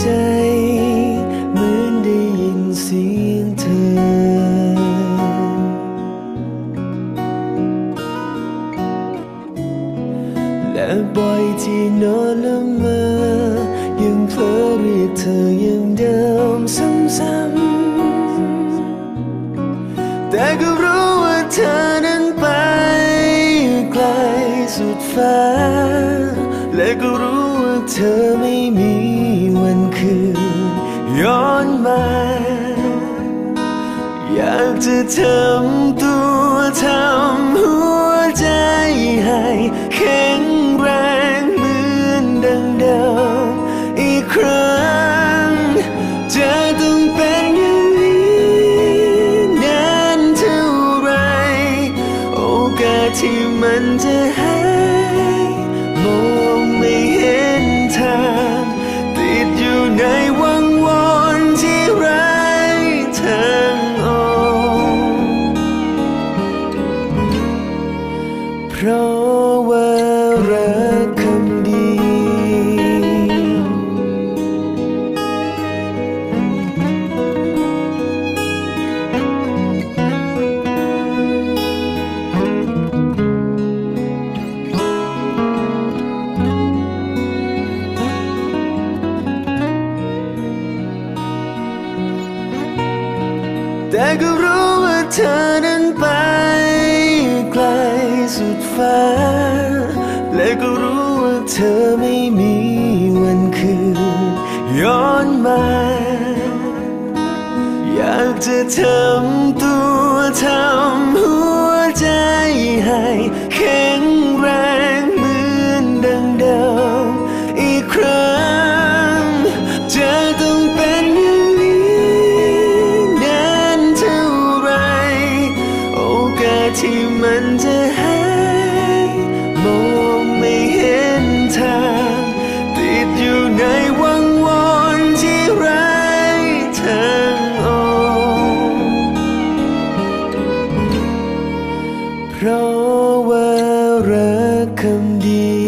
เหมือนได้ยินเสียงเธอ และบ่อยที่นอนละเมอยังเพ้อเรียกเธออย่างเดิมซ้ำๆแต่ก็รู้ว่าเธอนั้นไปไกลสุดฟ้า และก็รู้ว่าเธอไม่มี ย้อนมา อยากจะทำตัวทำหัวใจให้แข็งแรงเหมือนดังเดิมอีกครั้ง จะต้องเป็นอย่างนี้นานเท่าไร โอกาสที่มันจะหาย รักคำเดียวแต่ก็รู้ว่าเธอนั้นไปไกลสุดฟ้าและก็รู้ว่า เธอไม่มีวันคืนย้อนมา อยากจะทำตัวทำ เพราะว่ารักคำดี